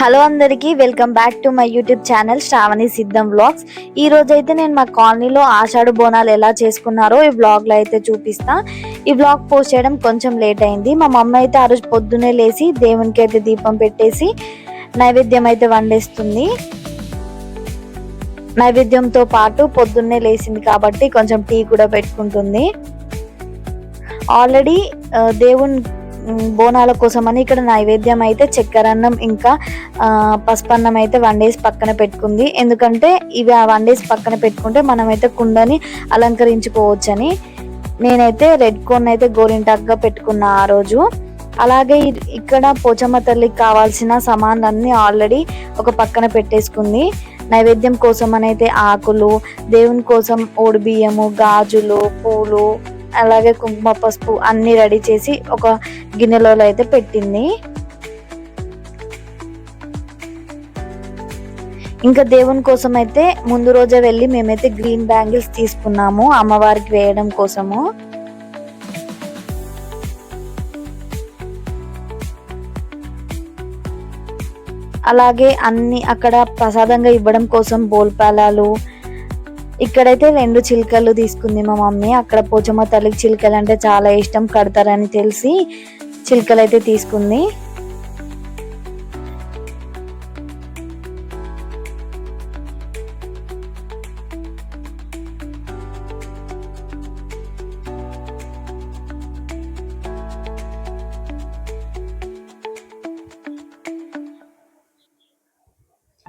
Hello అందరికీ welcome back to my YouTube channel Shravani Siddham vlogs. ఈ రోజు అయితే నేను మా కాలనీలో ఆషాఢ బోనాలు ఎలా చేసుకున్నారో ఈ వ్లాగ్లో అయితే చూపిస్తా. ఈ వ్లాగ్ పోస్ట్ చేయడం కొంచెం లేట్ అయింది. మా మమ్మీ అయితే ఆ రోజు పొద్దునే లేచి దేవునికి అయితే దీపం పెట్టేసి నైవేద్యం అయితే వండేస్తుంది. నైవేద్యంతో పాటు పొద్దున్నే లేచింది కాబట్టి కొంచెం టీ కూడా పెట్టుకుంటుంది. ఆల్రెడీ దేవుని బోనాల కోసం అని ఇక్కడ నైవేద్యం అయితే చక్కెర అన్నం ఇంకా పసుపన్నం అయితే వండేసి పక్కన పెట్టుకుంది. ఎందుకంటే ఇవి ఆ వండేసి పక్కన పెట్టుకుంటే మనమైతే కుండని అలంకరించుకోవచ్చని. నేనైతే రెడ్ కోన్ అయితే గోరింటాక్గా పెట్టుకున్నా ఆ రోజు. అలాగే ఇక్కడ పోచమ్మ తల్లికి కావాల్సిన సామాన్లన్నీ ఆల్రెడీ ఒక పక్కన పెట్టేసుకుంది. నైవేద్యం కోసం అయితే ఆకులు దేవుని కోసం ఓడి బియ్యము గాజులు పూలు అలాగే కుంకుమ పసుపు అన్ని రెడీ చేసి ఒక గిన్నెలో అయితే పెట్టింది. ఇంకా దేవుని కోసం అయితే ముందు రోజే వెళ్ళి మేమైతే గ్రీన్ బ్యాంగిల్స్ తీసుకున్నాము అమ్మవారికి వేయడం కోసము. అలాగే అన్ని అక్కడ ప్రసాదంగా ఇవ్వడం కోసం బోల్పాలాలు ఇక్కడైతే రెండు చిలుకలు తీసుకుంది మా మమ్మీ. అక్కడ పోచమ్మ తల్లికి చిలుకలు అంటే చాలా ఇష్టం కడతారని తెలిసి చిలుకలు అయితే తీసుకుంది.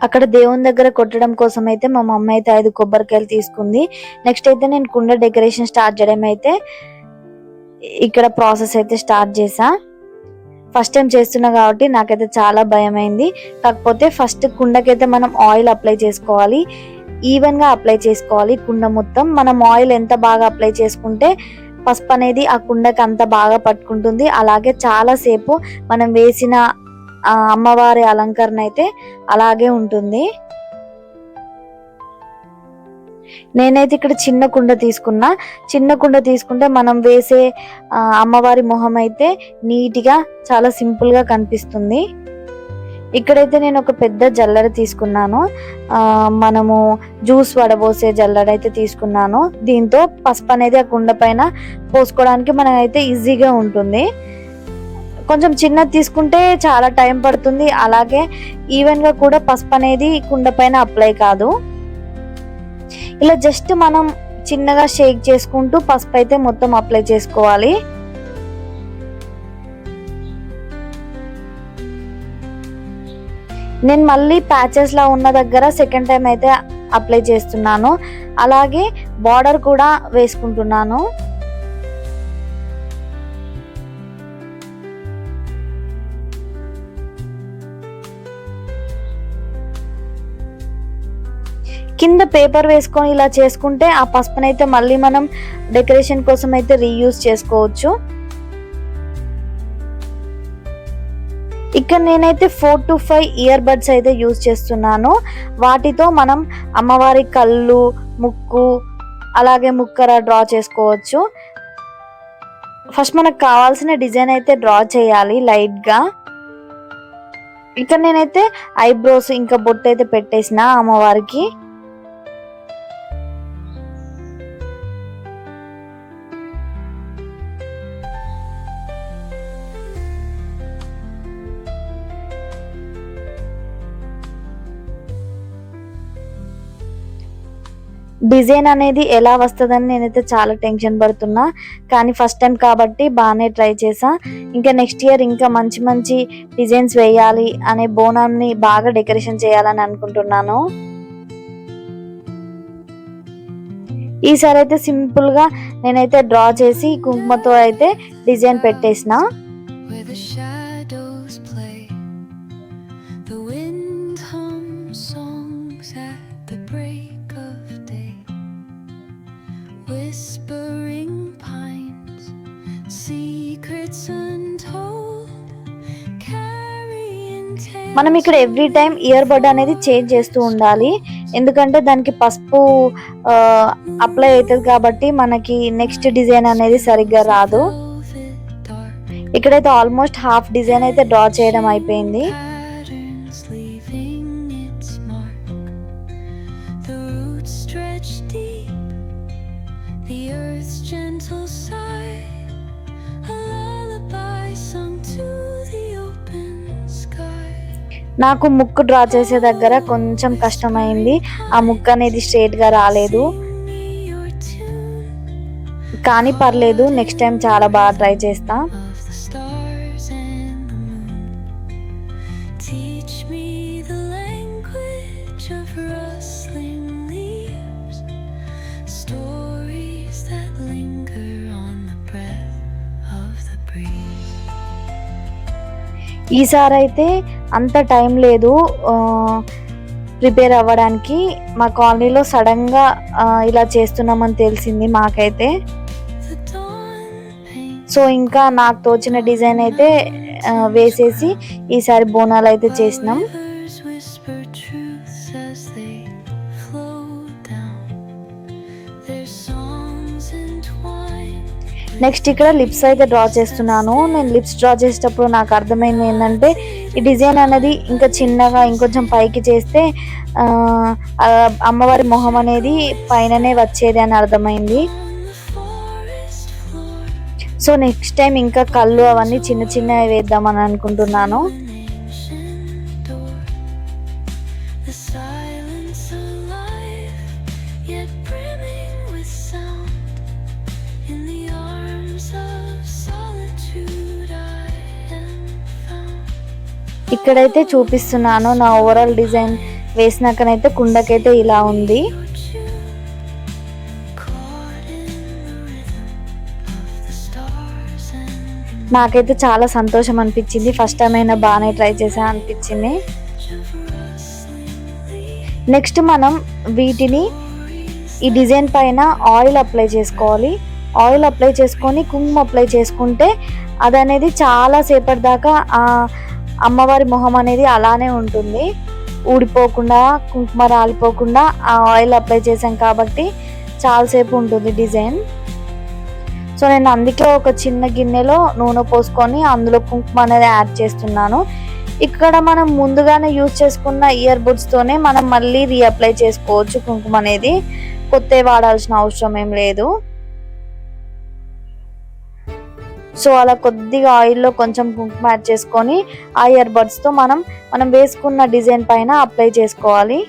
అక్కడ దేవుని దగ్గర కొట్టడం కోసం అయితే మా మమ్మీ అయితే ఐదు కొబ్బరికాయలు తీసుకుంది. నెక్స్ట్ అయితే నేను కుండ డెకరేషన్ స్టార్ట్ చేయడం అయితే ఇక్కడ ప్రాసెస్ అయితే స్టార్ట్ చేసా ఫస్ట్ టైం చేస్తున్నా కాబట్టి నాకైతే చాలా భయం అయింది కాకపోతే ఫస్ట్ కుండకైతే మనం ఆయిల్ అప్లై చేసుకోవాలి. ఈవెన్గా అప్లై చేసుకోవాలి కుండ మొత్తం. మనం ఆయిల్ ఎంత బాగా అప్లై చేసుకుంటే పసుపు అనేది ఆ కుండకి అంత బాగా పట్టుకుంటుంది. అలాగే చాలా సేపు మనం వేసిన ఆ అమ్మవారి అలంకరణ అయితే అలాగే ఉంటుంది. నేనైతే ఇక్కడ చిన్న కుండ తీసుకున్నా. చిన్న కుండ తీసుకుంటే మనం వేసే అమ్మవారి మొహం అయితే నీట్గా చాలా సింపుల్గా కనిపిస్తుంది. ఇక్కడైతే నేను ఒక పెద్ద జల్లెడ తీసుకున్నాను. మనము జ్యూస్ వడబోసే జల్లెడ అయితే తీసుకున్నాను. దీంతో పసుపు అనేది ఆ కుండ పైన పోసుకోవడానికి మనకైతే ఈజీగా ఉంటుంది. కొంచెం చిన్నది తీసుకుంటే చాలా టైం పడుతుంది. అలాగే ఈవెన్గా కూడా పసుపు అనేది కుండ పైన అప్లై కాదు. ఇలా జస్ట్ మనం చిన్నగా షేక్ చేసుకుంటూ పసుపు అయితే మొత్తం అప్లై చేసుకోవాలి. నేను మళ్ళీ ప్యాచెస్ లా ఉన్న దగ్గర సెకండ్ టైం అయితే అప్లై చేస్తున్నాను. అలాగే బార్డర్ కూడా వేసుకుంటున్నాను. కింద పేపర్ వేసుకొని ఇలా చేసుకుంటే ఆ పసుపునైతే మళ్ళీ మనం డెకరేషన్ కోసం అయితే రీయూజ్ చేసుకోవచ్చు. ఇక్కడ నేనైతే four to five ear buds అయితే యూజ్ చేస్తున్నాను. వాటితో మనం అమ్మవారి కళ్ళు ముక్కు అలాగే ముక్కర డ్రా చేసుకోవచ్చు. ఫస్ట్ మనకు కావాల్సిన డిజైన్ అయితే డ్రా చేయాలి లైట్గా. ఇక్కడ నేనైతే ఐబ్రోస్ ఇంకా బొట్టు అయితే పెట్టేసిన అమ్మవారికి. డిజైన్ అనేది ఎలా వస్తుందని నేనైతే చాలా టెన్షన్ పడుతున్నా. కానీ ఫస్ట్ టైం కాబట్టి బాగానే ట్రై చేసా ఇంకా నెక్స్ట్ ఇయర్ ఇంకా మంచి మంచి డిజైన్స్ వేయాలి అనే బోనాన్ని బాగా డెకరేషన్ చేయాలని అనుకుంటున్నాను. ఈసారి అయితే సింపుల్గా నేనైతే డ్రా చేసి కుంకుమతో అయితే డిజైన్ పెట్టేసిన. మనం ఇక్కడ ఎవ్రీ టైం ఇయర్ బడ్ అనేది చేంజ్ చేస్తూ ఉండాలి. ఎందుకంటే దానికి పసుపు అప్లై అవుతుంది కాబట్టి మనకి నెక్స్ట్ డిజైన్ అనేది సరిగ్గా రాదు. ఇక్కడైతే ఆల్మోస్ట్ హాఫ్ డిజైన్ అయితే డ్రా చేయడం అయిపోయింది. నాకు ముక్ డ్రా చేసే దగ్గర కొంచెం కష్టమైంది. ఆ ముక్ అనేది స్ట్రేట్గా రాలేదు. కానీ పర్లేదు నెక్స్ట్ టైం చాలా బాగా ట్రై చేస్తా. ఈసారి అయితే అంత టైం లేదు ప్రిపేర్ అవ్వడానికి మా కాలనీలో సడన్గా ఇలా చేస్తున్నామని తెలిసింది మాకైతే. సో ఇంకా నాకు తోచిన డిజైన్ అయితే వేసేసి ఈసారి బోనాలు అయితే చేసినాం. నెక్స్ట్ ఇక్కడ లిప్స్ అయితే డ్రా చేస్తున్నాను. నేను లిప్స్ డ్రా చేసేటప్పుడు నాకు అర్థమైంది ఏంటంటే ఈ డిజైన్ అనేది ఇంకా చిన్నగా ఇంకొంచెం పైకి చేస్తే అమ్మవారి మొహం అనేది పైననే వచ్చేది అని అర్థమైంది. సో నెక్స్ట్ టైం ఇంకా కళ్ళు అవన్నీ చిన్న చిన్నవి వేద్దామని అనుకుంటున్నాను. ఇక్కడైతే చూపిస్తున్నాను. నా ఓవరాల్ డిజైన్ వేసినాకనైతే కుండకైతే ఇలా ఉంది. నాకైతే చాలా సంతోషం అనిపించింది. ఫస్ట్ టైం అయినా బాగానే ట్రై చేసా అనిపించింది. నెక్స్ట్ మనం వీటిని ఈ డిజైన్ పైన ఆయిల్ అప్లై చేసుకోవాలి. ఆయిల్ అప్లై చేసుకొని కుంకుమ అప్లై చేసుకుంటే అది అనేది చాలా సేపటి దాకా అమ్మవారి మొహం అనేది అలానే ఉంటుంది. ఊడిపోకుండా కుంకుమ రాలిపోకుండా ఆ ఆయిల్ అప్లై చేశాం కాబట్టి చాలాసేపు ఉంటుంది డిజైన్. సో నేను అందుకే ఒక చిన్న గిన్నెలో నూనె పోసుకొని అందులో కుంకుమ అనేది యాడ్ చేస్తున్నాను. ఇక్కడ మనం ముందుగానే యూజ్ చేసుకున్న ఇయర్ బుడ్స్తోనే మనం మళ్ళీ రీఅప్లై చేసుకోవచ్చు కుంకుమ అనేది. కొత్త వాడాల్సిన అవసరం ఏం లేదు. సో అలా కొద్దిగా ఆయిల్లో కొంచెం కుంకుమ యాడ్ చేసుకొని ఆ ఇయర్ బడ్స్తో మనం మనం వేసుకున్న డిజైన్ పైన అప్లై చేసుకోవాలి.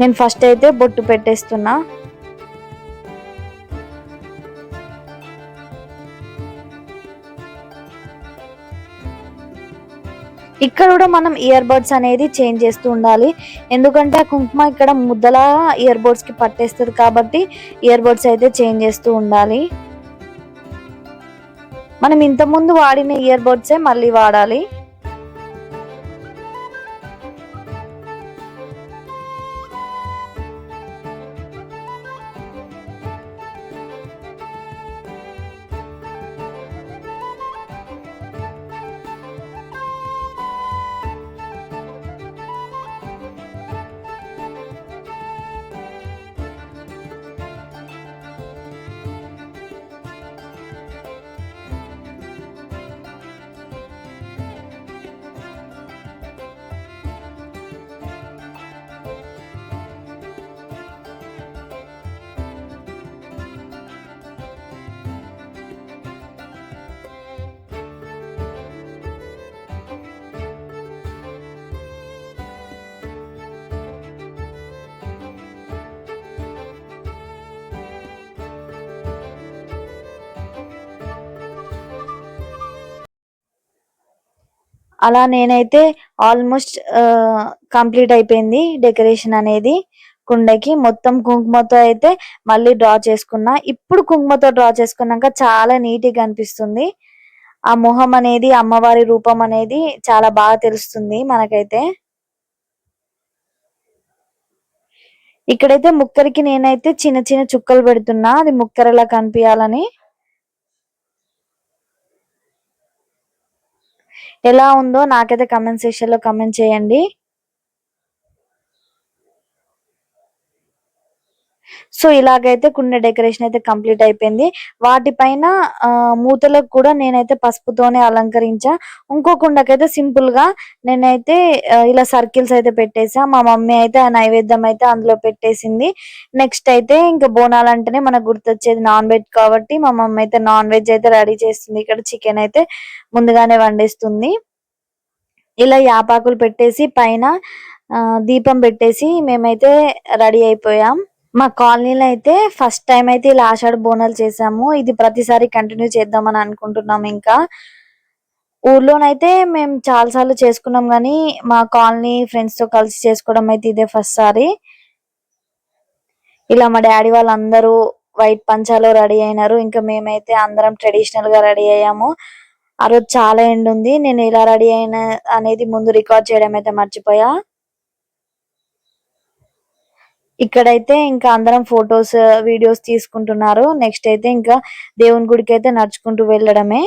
నేను ఫస్ట్ అయితే బొట్టు పెట్టేస్తున్నా. ఇక్కడ కూడా మనం ఇయర్ బడ్స్ అనేది చేంజ్ చేస్తూ ఉండాలి. ఎందుకంటే ఆ కుంకుమ ఇక్కడ ముద్దలా ఇయర్ బడ్స్కి పట్టేస్తుంది కాబట్టి ఇయర్ బడ్స్ అయితే చేంజ్ చేస్తూ ఉండాలి. మనం ఇంతకుముందు వాడిన ఇయర్ బడ్సే మళ్ళీ వాడాలి. అలా నేనైతే ఆల్మోస్ట్ కంప్లీట్ అయిపోయింది డెకరేషన్ అనేది కుండకి. మొత్తం కుంకుమతో అయితే మళ్ళీ డ్రా చేసుకున్నా. ఇప్పుడు కుంకుమతో డ్రా చేసుకున్నాక చాలా నీట్గా అనిపిస్తుంది. ఆ మొహం అనేది అమ్మవారి రూపం అనేది చాలా బాగా తెలుస్తుంది మనకైతే. ఇక్కడైతే ముక్కరికి నేనైతే చిన్న చిన్న చుక్కలు పెడుతున్నా. అది ముక్కరలా కనిపించాలని ఎలా ఉందో నాకైతే కమెంట్ సెక్షన్లో కమెంట్ చేయండి. సో ఇలాగైతే కుండ డెకరేషన్ అయితే కంప్లీట్ అయిపోయింది. వాటిపైన మూతలకు కూడా నేనైతే పసుపుతోనే అలంకరించా. ఇంకో కుండకైతే సింపుల్గా నేనైతే ఇలా సర్కిల్స్ అయితే పెట్టేసా. మా మమ్మీ అయితే ఆ నైవేద్యం అయితే అందులో పెట్టేసింది. నెక్స్ట్ అయితే ఇంకా బోనాలు అంటేనే మనకు గుర్తొచ్చేది నాన్ వెజ్ కాబట్టి మా మమ్మీ అయితే నాన్ వెజ్ అయితే రెడీ చేస్తుంది. ఇక్కడ చికెన్ అయితే ముందుగానే వండేస్తుంది. ఇలా యాపాకులు పెట్టేసి పైన దీపం పెట్టేసి మేమైతే రెడీ అయిపోయాం. మా కాలనీలో అయితే ఫస్ట్ టైం అయితే ఇలా ఆషాఢ బోనాలు చేసాము ఇది ప్రతిసారి కంటిన్యూ చేద్దామని అనుకుంటున్నాం ఇంకా. ఊర్లోనైతే మేము చాలా సార్లు చేసుకున్నాం కానీ మా కాలనీ ఫ్రెండ్స్తో కలిసి చేసుకోవడం అయితే ఇదే ఫస్ట్ సారి. ఇలా మా డాడీ వాళ్ళందరూ వైట్ పంచాలో రెడీ అయినారు. ఇంకా మేమైతే అందరం ట్రెడిషనల్గా రెడీ అయ్యాము. ఆ రోజు చాలా ఎండ్ ఉంది నేను ఇలా రెడీ అయిన అనేది ముందు రికార్డ్ చేయడం అయితే మర్చిపోయా. ఇక్కడైతే ఇంకా అందరం ఫొటోస్ వీడియోస్ తీసుకుంటున్నారు. నెక్స్ట్ అయితే ఇంకా దేవుని గుడికి అయితే నడుచుకుంటూ వెళ్ళడమే.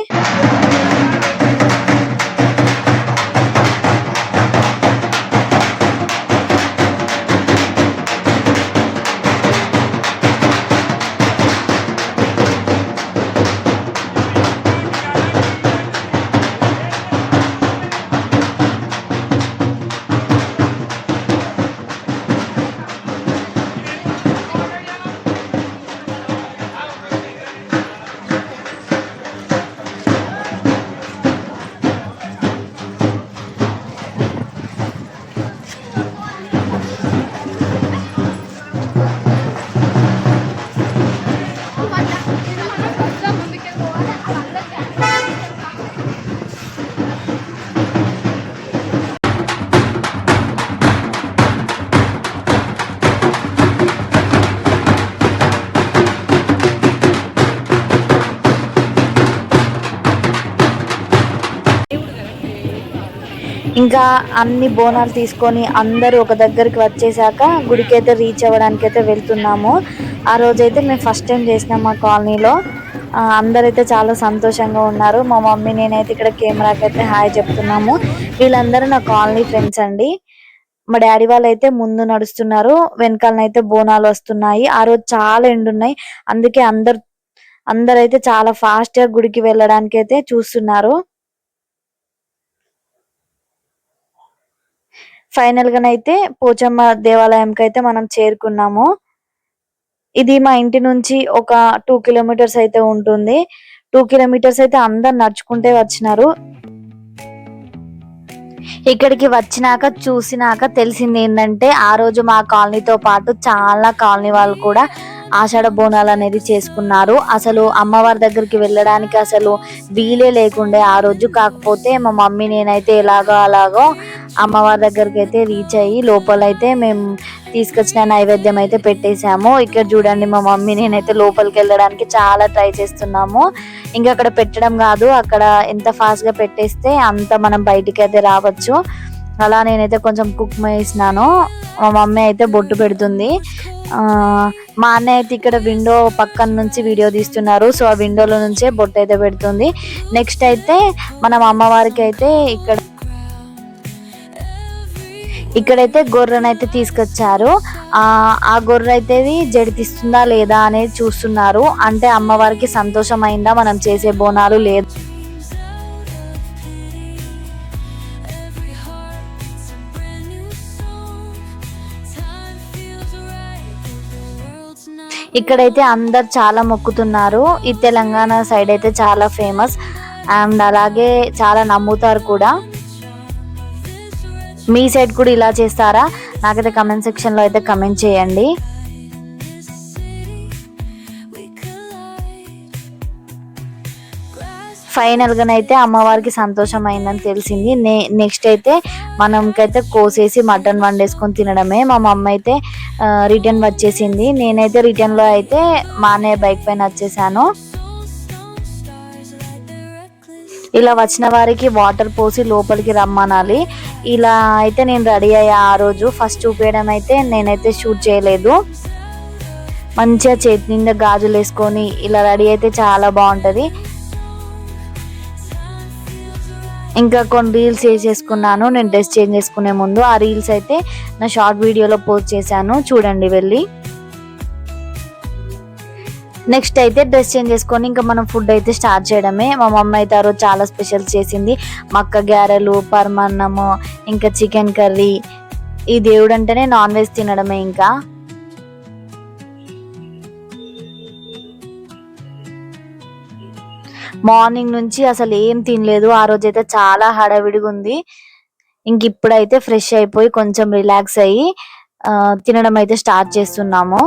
ఇంకా అన్ని బోనాలు తీసుకొని అందరూ ఒక దగ్గరికి వచ్చేసాక గుడికి అయితే రీచ్ అవ్వడానికి అయితే వెళ్తున్నాము. ఆ రోజైతే మేము ఫస్ట్ టైం చేసినాం మా కాలనీలో. అందరైతే చాలా సంతోషంగా ఉన్నారు. మా మమ్మీ నేనైతే ఇక్కడ కెమెరాకి అయితే హాయ్ చెప్తున్నాము. వీళ్ళందరూ నా కాలనీ ఫ్రెండ్స్ అండి. మా డాడీ వాళ్ళు అయితే ముందు నడుస్తున్నారు. వెనకాలనైతే బోనాలు వస్తున్నాయి. ఆ రోజు చాలా ఎండున్నాయి అందుకే అందరు అందరైతే చాలా ఫాస్ట్గా గుడికి వెళ్ళడానికి అయితే చూస్తున్నారు. ఫైనల్ గానైతే పోచమ్మ దేవాలయంకి అయితే మనం చేరుకున్నాము. ఇది మా ఇంటి నుంచి ఒక టూ కిలోమీటర్స్ అయితే ఉంటుంది. టూ కిలోమీటర్స్ అయితే అందరు నడుచుకుంటే వచ్చినారు. ఇక్కడికి వచ్చినాక చూసినాక తెలిసింది ఏంటంటే ఆ రోజు మా కాలనీతో పాటు చాలా కాలనీ వాళ్ళు కూడా ఆషాఢ బోనాలు అనేది చేసుకున్నారు. అసలు అమ్మవారి దగ్గరికి వెళ్ళడానికి అసలు వీలే లేకుండే ఆ రోజు. కాకపోతే మా మమ్మీ నేనైతే ఎలాగో అలాగో అమ్మవారి దగ్గరికి అయితే రీచ్ అయ్యి లోపలైతే మేము తీసుకొచ్చిన నైవేద్యం అయితే పెట్టేశాము. ఇక్కడ చూడండి మా మమ్మీ నేనైతే లోపలికి వెళ్ళడానికి చాలా ట్రై చేస్తున్నాము. ఇంకా అక్కడ పెట్టడం కాదు అక్కడ ఎంత ఫాస్ట్గా పెట్టేస్తే అంత మనం బయటికి అయితే రావచ్చు. అలా నేనైతే కొంచెం కుక్ వేసినాను మా మమ్మీ అయితే బొట్టు పెడుతుంది. మా అన్నయ్య అయితే ఇక్కడ విండో పక్కన నుంచి వీడియో తీస్తున్నారు. సో ఆ విండోలో నుంచే బొట్టు అయితే పెడుతుంది. నెక్స్ట్ అయితే మనం అమ్మవారికి అయితే ఇక్కడ ఇక్కడైతే గొర్రెనైతే తీసుకొచ్చారు. ఆ ఆ గొర్రె అయితే జడితిస్తుందా లేదా అనేది చూస్తున్నారు. అంటే అమ్మవారికి సంతోషమైందా? మనం చేసే బోనాలు లేదు. ఇక్కడైతే అందరు చాలా మొక్కుతున్నారు. ఈ తెలంగాణ సైడ్ అయితే చాలా ఫేమస్. అండ్ అలాగే చాలా నమ్ముతారు కూడా. మీ సైడ్ కూడా ఇలా చేస్తారా? నాకైతే కమెంట్ సెక్షన్లో అయితే కమెంట్ చేయండి. ఫైనల్గానైతే అమ్మవారికి సంతోషం అయిందని తెలిసింది. నే నెక్స్ట్ అయితే మనంకైతే కోసేసి మటన్ వండేసుకొని తినడమే. మా మమ్మ అయితే రిటర్న్ వచ్చేసింది. నేనైతే రిటర్న్లో అయితే మా అన్నయ్య బైక్ పైన వచ్చేసాను. ఇలా వచ్చిన వారికి వాటర్ పోసి లోపలికి రమ్మనాలి. ఇలా అయితే నేను రెడీ అయ్యా ఆ రోజు. ఫస్ట్ చూపించడం అయితే నేనైతే షూట్ చేయలేదు. మంచిగా చేతి నిండా గాజులు వేసుకొని ఇలా రెడీ అయితే చాలా బాగుంటుంది. ఇంకా కొన్ని రీల్స్ వేసేసుకున్నాను నేను డ్రెస్ చేంజ్ చేసుకునే ముందు ఆ రీల్స్ అయితే నా షార్ట్ వీడియోలో పోస్ట్ చేశాను. చూడండి వెళ్ళి. నెక్స్ట్ అయితే డ్రెస్ చేంజ్ చేసుకొని ఇంకా మనం ఫుడ్ అయితే స్టార్ట్ చేయడమే. మా మమ్మీ అయితే ఆ రోజు చాలా స్పెషల్ చేసింది. మక్క గారెలు పరమాన్నము ఇంకా చికెన్ కర్రీ ఈ దేవుడు అంటేనే నాన్ వెజ్ తినడమే ఇంకా. మార్నింగ్ నుంచి అసలు ఏం తినలేదు. ఆ రోజు అయితే చాలా హడావిడిగా ఉంది. ఇంక ఇప్పుడైతే ఫ్రెష్ అయిపోయి కొంచెం రిలాక్స్ అయ్యి తినడం అయితే స్టార్ట్ చేస్తున్నాము.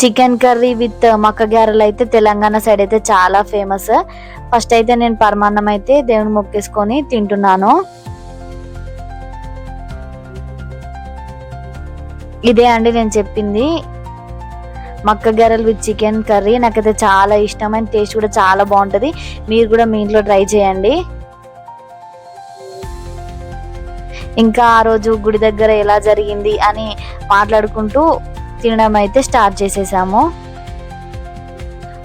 చికెన్ కర్రీ విత్ మక్క గారెలు అయితే తెలంగాణ సైడ్ అయితే చాలా ఫేమస్ ఫస్ట్ అయితే నేను పరమాన్నం అయితే దేవుని మొక్కేసుకొని తింటున్నాను. ఇదే అండి నేను చెప్పింది. మక్క గారెలు విత్ చికెన్ కర్రీ నాకైతే చాలా ఇష్టమైన టేస్ట్ కూడా చాలా బాగుంటుంది. మీరు కూడా మీ ఇంట్లో ట్రై చేయండి. ఇంకా ఆ రోజు గుడి దగ్గర ఎలా జరిగింది అని మాట్లాడుకుంటూ తినడం అయితే స్టార్ట్ చేసేసాము.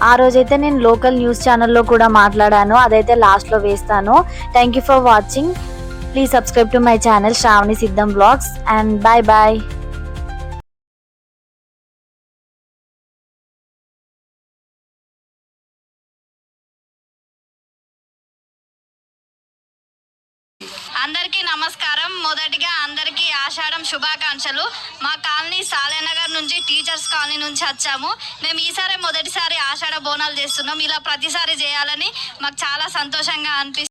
ఆ రోజైతే నేను లోకల్ న్యూస్ ఛానల్లో కూడా మాట్లాడాను. అదైతే లాస్ట్లో వేస్తాను. Thank you for watching please subscribe to my channel Shravani Siddham vlogs and bye bye నుంచి మేము ఈసారి మొదటిసారి ఆషాఢ బోనాలు చేస్తున్నాం. ఇలా ప్రతిసారి చేయాలని మాకు చాలా సంతోషంగా అనిపిస్తుంది